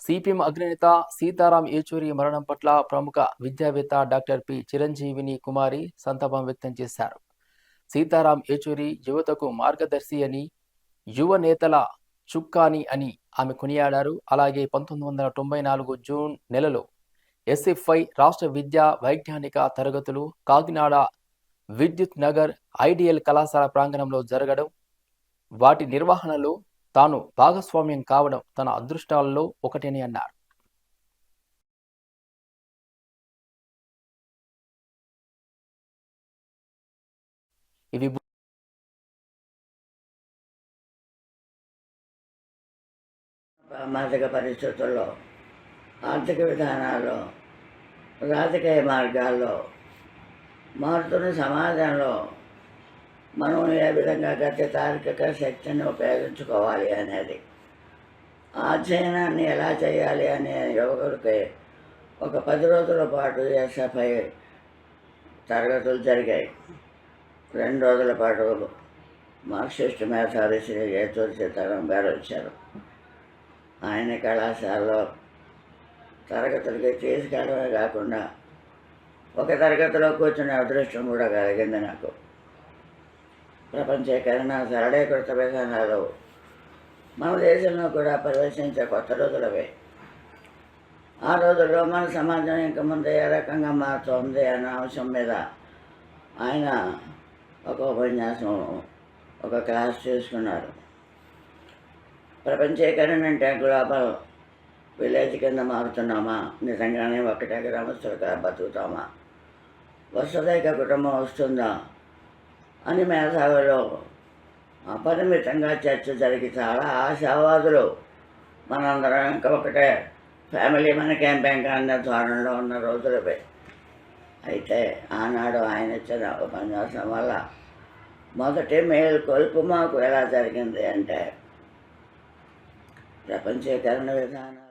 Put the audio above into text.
CPM అగ్రనేత సీతారాం ఏచూరి మరణం పట్ల ప్రముఖ విద్యావేత్త డాక్టర్ పి. చిరంజీవిని కుమారి సంతాపం వ్యక్తం చేశారు. సీతారాం ఏచూరి యువతకు మార్గదర్శి అని యువ నేతల చుక్కాని అని ఆమె కొనియాడారు. అలాగే పంతొమ్మిది వందల తొంభై నాలుగు జూన్ నెలలో ఎస్ఎఫ్ఐ రాష్ట్ర విద్యా వైజ్ఞానిక తరగతులు కాకినాడ విద్యుత్ నగర్ ఐడియల్ కళాశాల ప్రాంగణంలో జరగడం వాటి నిర్వహణలో తాను భాగస్వామ్యం కావడం తన అదృష్టాలలో ఒకటని అన్నారు. ఇవి సామాజిక పరిస్థితుల్లో ఆర్థిక విధానాల్లో రాజకీయ మార్గాల్లో మారుతున్న సమాజంలో మనం ఏ విధంగా గత తార్కిక శక్తిని ఉపయోగించుకోవాలి అనేది. ఆ అధ్యయనాన్ని ఎలా చేయాలి అనే యువకుడికి ఒక పది రోజుల పాటు ఎస్ఎఫ్ఐ తరగతులు జరిగాయి. రెండు రోజుల పాటు మార్క్సిస్ట్ మేధావి శ్రీ ఏతూరి సీతారాం గారు వచ్చారు. ఆయన కళాశాలలో తరగతులకి తీసుకెళ్ళడమే కాకుండా ఒక తరగతిలో కూర్చునే అదృష్టం కూడా కలిగింది నాకు. ప్రపంచీకరణ సరళీకృత విధానాలు మన దేశంలో కూడా ప్రవేశించే కొత్త రోజులవే. ఆ రోజుల్లో మన సమాజం ఇంక ముందు ఏ రకంగా మారుతోంది అన్న అంశం మీద ఆయన ఒక ఉపన్యాసం ఒక క్లాస్ తీసుకున్నారు. ప్రపంచీకరణ అంటే గ్లోబల్ విలేజ్ కింద మారుతున్నామా? నిజంగానే ఒకటే గ్రామస్తులుగా బతుకుతామా? వసతిక కుటుంబం వస్తుందా? అని మేధావిలో. అపరిమితంగా చర్చ జరిగి చాలా ఆశావాదులు. మనందరం ఇంకా ఒకటే. ఫ్యామిలీ మనకేం క్యాంపెయిన్ అన్న ధోరణిలో ఉన్న రోజులపై అయితే ఆనాడు ఆయన ఇచ్చిన ఉపన్యాసం వల్ల మొదటి మేల్కొల్పు మాకు ఎలా జరిగింది అంటే ప్రపంచీకరణ విధానం